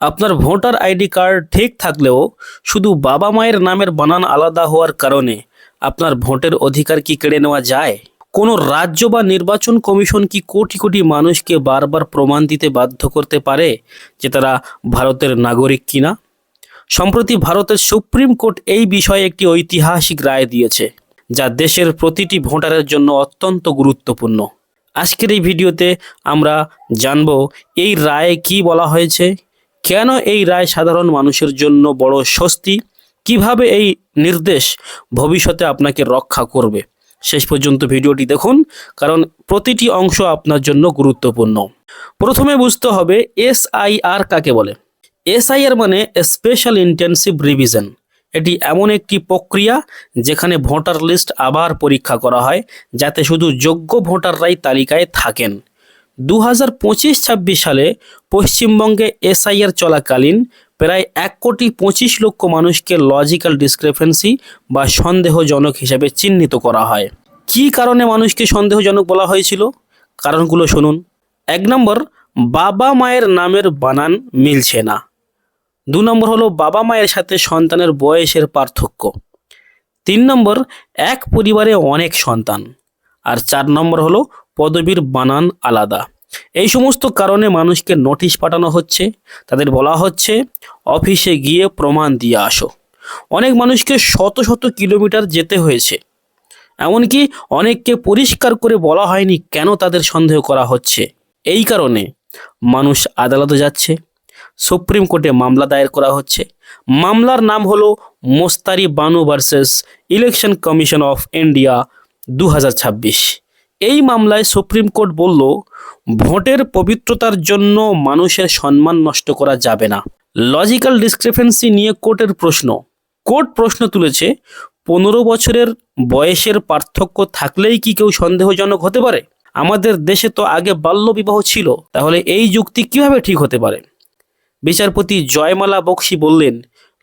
আপনার voter ID card ঠিক থাকলেও শুধু বাবা মায়ের নামের বানান আলাদা হওয়ার কারণে আপনার ভোটের অধিকার কি কেড়ে নেওয়া যায়? কোনো রাজ্য বা নির্বাচন কমিশন কি কোটি কোটি মানুষকে বারবার প্রমাণ দিতে বাধ্য করতে পারে যে তারা ভারতের নাগরিক কিনা? সম্প্রতি ভারতের সুপ্রিম কোর্ট এই বিষয়ে একটি ঐতিহাসিক রায় দিয়েছে, যা দেশের প্রতিটি ভোটারের জন্য অত্যন্ত গুরুত্বপূর্ণ। আজকের এই ভিডিওতে আমরা জানব এই রায়ে কি বলা হয়েছে কেন এই রায় সাধারণ মানুষের জন্য বড় স্বস্তি? কীভাবে এই নির্দেশ ভবিষ্যতে আপনাকে রক্ষা করবে? শেষ পর্যন্ত ভিডিওটি দেখুন, কারণ প্রতিটি অংশ আপনার জন্য গুরুত্বপূর্ণ। প্রথমে বুঝতে হবে এসআইআর কাকে বলে? এসআইআর মানে স্পেশাল ইন্টেন্সিভ রিভিশন। এটি এমন একটি প্রক্রিয়া যেখানে ভোটার লিস্ট আবার পরীক্ষা করা হয়, যাতে শুধু যোগ্য ভোটাররাই তালিকায় থাকেন। দু হাজার পঁচিশ ছাব্বিশ সালে পশ্চিমবঙ্গে এসআইআর চলাকালীন প্রায় এক কোটি পঁচিশ লক্ষ মানুষকে লজিক্যাল ডিসক্রিপেন্সি বা সন্দেহজনক হিসেবে চিহ্নিত করা হয়। কী কারণে মানুষকে সন্দেহজনক বলা হয়েছিল? কারণগুলো শুনুন। এক নম্বর, বাবা মায়ের নামের বানান মিলছে না। দু নম্বর হলো, বাবা মায়ের সাথে সন্তানের বয়সের পার্থক্য। তিন নম্বর, এক পরিবারে অনেক সন্তান। আর চার নম্বর হলো পদবীর বানান আলাদা। এই সমস্ত কারণে মানুষকে নোটিশ পাঠানো হচ্ছে। তাদের বলা হচ্ছে, অফিসে গিয়ে প্রমাণ দিয়ে আসো। অনেক মানুষকে শত শত কিলোমিটার যেতে হয়েছে। এমনকি অনেককে পরিষ্কার করে বলা হয়নি কেন তাদের সন্দেহ করা হচ্ছে। এই কারণে মানুষ আদালতে যাচ্ছে। সুপ্রিম কোর্টে মামলা দায়ের করা হচ্ছে। মামলার নাম হলো Mostari Banu versus election commission of India দু হাজার ছাব্বিশ। এই মামলায় সুপ্রিম কোর্ট বলল, ভোটের পবিত্রতার জন্য মানুষের সম্মান নষ্ট করা যাবে না। লজিক্যাল ডিসক্রিপেন্সি নিয়ে কোর্টের প্রশ্ন। কোর্ট প্রশ্ন তুলেছে, পনেরো বছরের বয়সের পার্থক্য থাকলেই কি কেউ সন্দেহজনক হতে পারে? আমাদের দেশে তো আগে বাল্যবিবাহ ছিল, তাহলে এই যুক্তি কীভাবে ঠিক হতে পারে? বিচারপতি জয়মালা বক্সি বললেন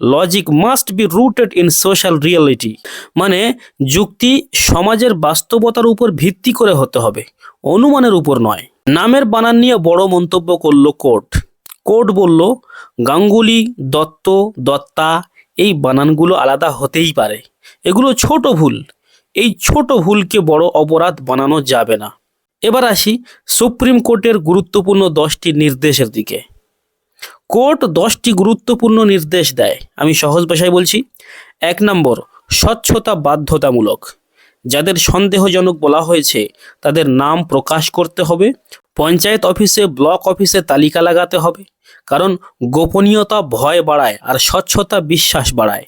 logic must be rooted in social reality মানে যুক্তি সমাজের বাস্তবতার উপর ভিত্তি করে হতে হবে, অনুমানের উপর নয়। নামের বানান নিয়ে বড় মন্তব্য করল কোর্ট। কোর্ট বলল, গাঙ্গুলি, দত্ত, দত্তা, এই বানানগুলো আলাদা হতেই পারে। এগুলো ছোট ভুল। এই ছোট ভুলকে বড় অপরাধ বানানো যাবে না। এবার আসি সুপ্রিম কোর্টের গুরুত্বপূর্ণ দশটি নির্দেশের দিকে। কোর্ট দশটি গুরুত্বপূর্ণ নির্দেশ দেয়। আমি সহজ ভাষায় বলছি, এক নম্বর, স্বচ্ছতা বাধ্যতামূলক। যাদের সন্দেহজনক বলা হয়েছে, তাদের নাম প্রকাশ করতে হবে। পঞ্চায়েত অফিসে, ব্লক অফিসে তালিকা লাগাতে হবে। কারণ গোপনীয়তা ভয় বাড়ায় আর স্বচ্ছতা বিশ্বাস বাড়ায়।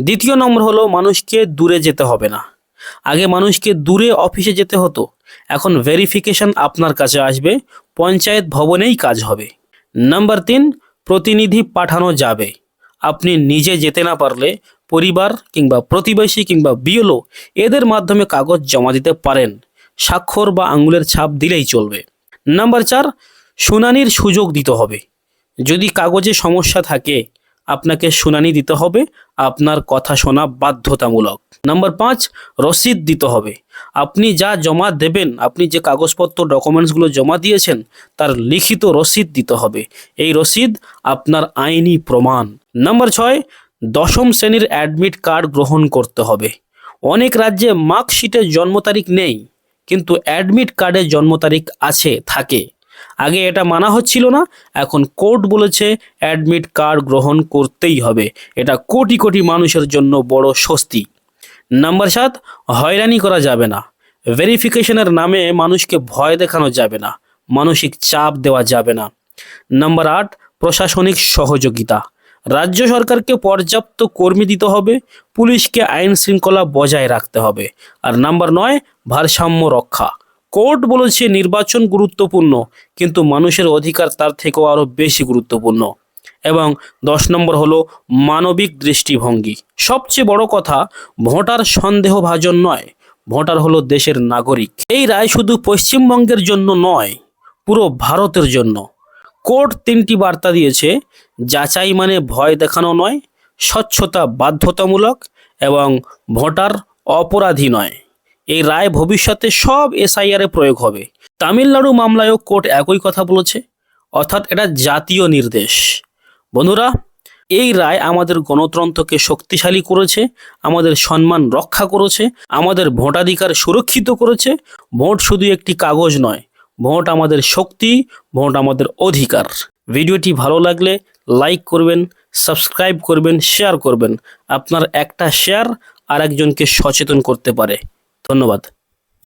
দ্বিতীয় নম্বর হলো, মানুষকে দূরে যেতে হবে না। আগে মানুষকে দূরে অফিসে যেতে হতো। এখন ভেরিফিকেশন আপনার কাছে আসবে। পঞ্চায়েত ভবনেই কাজ হবে। নাম্বার তিন প্রতিনিধি পাঠানো যাবে। আপনি নিজে যেতে না পারলে পরিবার কিংবা প্রতিবেশী কিংবা বিএলও এদের মাধ্যমে কাগজ জমা দিতে পারেন। স্বাক্ষর বা আঙুলের ছাপ দিলেই চলবে। নাম্বার চার, শুনানির সুযোগ দিতে হবে। যদি কাগজে সমস্যা থাকে আপনাকে শুনানি দিতে হবে, আপনার কথা শোনা বাধ্যতামূলক। নাম্বার পাঁচ, রসিদ দিতে হবে। আপনি যা জমা দেবেন, আপনি যে কাগজপত্র, ডকুমেন্টসগুলো জমা দিয়েছেন, তার লিখিত রসিদ দিতে হবে। এই রসিদ আপনার আইনি প্রমাণ। নাম্বার ছয়, দশম শ্রেণির অ্যাডমিট কার্ড গ্রহণ করতে হবে। অনেক রাজ্যে মার্কশিটের জন্ম তারিখ নেই, কিন্তু অ্যাডমিট কার্ডের জন্ম তারিখ আছে, থাকে। আগে এটা মানা হচ্ছিল না, এখন কোর্ট বলেছে অ্যাডমিট কার্ড গ্রহণ করতেই হবে। এটা কোটি কোটি মানুষের জন্য বড় স্বস্তি। নাম্বার সাত, হয়রানি করা যাবে না। ভেরিফিকেশনের নামে মানুষকে ভয় দেখানো যাবে না, মানসিক চাপ দেওয়া যাবে না। নাম্বার আট, প্রশাসনিক সহযোগিতা। রাজ্য সরকারকে পর্যাপ্ত কর্মী দিতে হবে, পুলিশকে আইন শৃঙ্খলা বজায় রাখতে হবে। আর নাম্বার নয়, ভারসাম্য রক্ষা। কোর্ট বলেছে নির্বাচন গুরুত্বপূর্ণ, কিন্তু মানুষের অধিকার তার থেকেও আরও বেশি গুরুত্বপূর্ণ। এবং দশ নম্বর হলো মানবিক দৃষ্টিভঙ্গি। সবচেয়ে বড় কথা, ভোটার সন্দেহভাজন নয়, ভোটার হলো দেশের নাগরিক। এই রায় শুধু পশ্চিমবঙ্গের জন্য নয়, পুরো ভারতের জন্য। কোর্ট তিনটি বার্তা দিয়েছে, যাচাই মানে ভয় দেখানো নয়, স্বচ্ছতা বাধ্যতামূলক এবং ভোটার অপরাধী নয়। এই রায় ভবিষ্যতে সব এসআইআর প্রয়োগ হবে। তামিলনাড়ু মামলায়ও কোর্ট একই কথা বলেছে, অর্থাৎ এটা জাতীয় নির্দেশ। বন্ধুরা, এই রায় আমাদের গণতন্ত্রকে শক্তিশালী করেছে, আমাদের সম্মান রক্ষা করেছে, আমাদের ভোটাধিকার সুরক্ষিত করেছে। ভোট শুধু একটি কাগজ নয়, ভোট আমাদের শক্তি, ভোট আমাদের অধিকার। ভিডিওটি ভালো লাগলে লাইক করবেন, সাবস্ক্রাইব করবেন, শেয়ার করবেন। আপনার একটা শেয়ার আর একজনকে সচেতন করতে পারে। ধন্যবাদ।